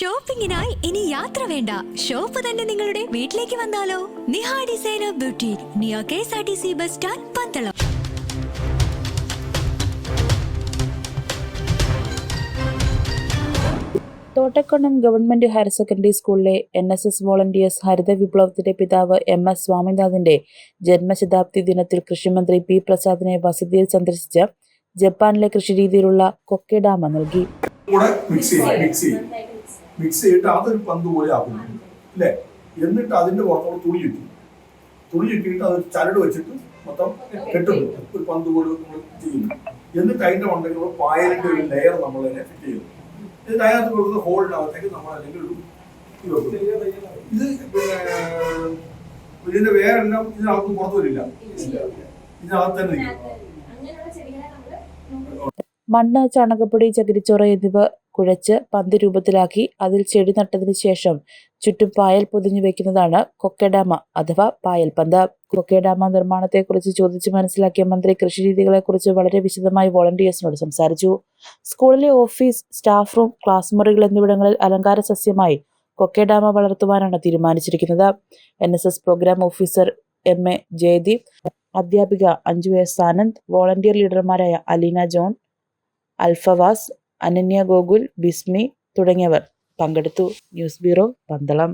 ഷോപ്പിംഗിനായി ഇനി യാത്ര വേണ്ട. ഷോപ്പ് തന്നെ നിങ്ങളുടെ വീട്ടിലേക്ക് വന്നാലോ? നിഹാ ഡിസൈനർ ബ്യൂട്ടി നിയോ K S R T C bus stand Pandalam. Thottakkannam government higher secondary സ്കൂളിലെ എൻ എസ് എസ് വോളണ്ടിയേഴ്സ് ഹരിത വിപ്ലവത്തിന്റെ പിതാവ് എം എസ് സ്വാമിനാഥന്റെ ജന്മശതാബ്ദി ദിനത്തിൽ കൃഷിമന്ത്രി പി പ്രസാദിനെ വസതിയിൽ സന്ദർശിച്ച് ജപ്പാനിലെ കൃഷിരീതിയിലുള്ള കൊക്കെ ഡാമ നൽകി. മിക്സ് ചെയ്തിട്ട് അതൊരു പന്ത് പോലെ ആക്കുന്നു. അല്ലേ? എന്നിട്ട് അതിന്റെ പുറത്തോട് തുണി ചുറ്റും. തുണി ചുറ്റിയിട്ട് അത് ചരട് വെച്ചിട്ട് മൊത്തം കെട്ടുന്നു. ഒരു പന്ത് പോലെ നമ്മൾ ചെയ്യുന്നു. എന്നിട്ട് അതിന്റെ മണ്ടയ്ക്ക് പായലിന്റെ ഒരു ലെയർ നമ്മൾ അതിനെ ഫിറ്റ് ചെയ്യുന്നു. എന്നിട്ട് അതിനകത്ത് കൊടുക്കുന്ന ഹോളിനകത്തേക്ക് നമ്മൾ അല്ലെങ്കിൽ ഒരു ഇത് ഇതിന്റെ വേറെല്ലാം ഇതിനകത്ത് പുറത്തു വരില്ല. ഇതിനകത്ത് തന്നെ നമ്മൾ മണ്ണ് ചാണകപ്പൊടി ചകിരിച്ചോറ് എന്നിവ കുഴച്ച് പന്ത് രൂപത്തിലാക്കി അതിൽ ചെടി നട്ടതിനു ശേഷം ചുറ്റും പായൽ പൊതിഞ്ഞു വെക്കുന്നതാണ് കൊക്കെഡാമ അഥവാ പായൽ പന്ത്. കൊക്കെഡാമ നിർമ്മാണത്തെക്കുറിച്ച് ചോദിച്ച് മനസ്സിലാക്കിയ മന്ത്രി കൃഷി കൃഷിരീതികളെക്കുറിച്ച് വളരെ വിശദമായി വോളണ്ടിയേഴ്സിനോട് സംസാരിച്ചു. സ്കൂളിലെ ഓഫീസ് സ്റ്റാഫ് റൂം ക്ലാസ് മുറികൾ എന്നിവിടങ്ങളിൽ അലങ്കാര സസ്യമായി കൊക്കെഡാമ വളർത്തുവാനാണ് തീരുമാനിച്ചിരിക്കുന്നത്. N S S programme officer M A Jayadeep അധ്യാപിക അഞ്ജു എസ് ആനന്ദ് വോളണ്ടിയർ ലീഡർമാരായ അലീന ജോൺ അൽഫവാസ് അനന്യ ഗോകുൽ ബിസ്മി തുടങ്ങിയവർ പങ്കെടുത്തു. News bureau Pandalam.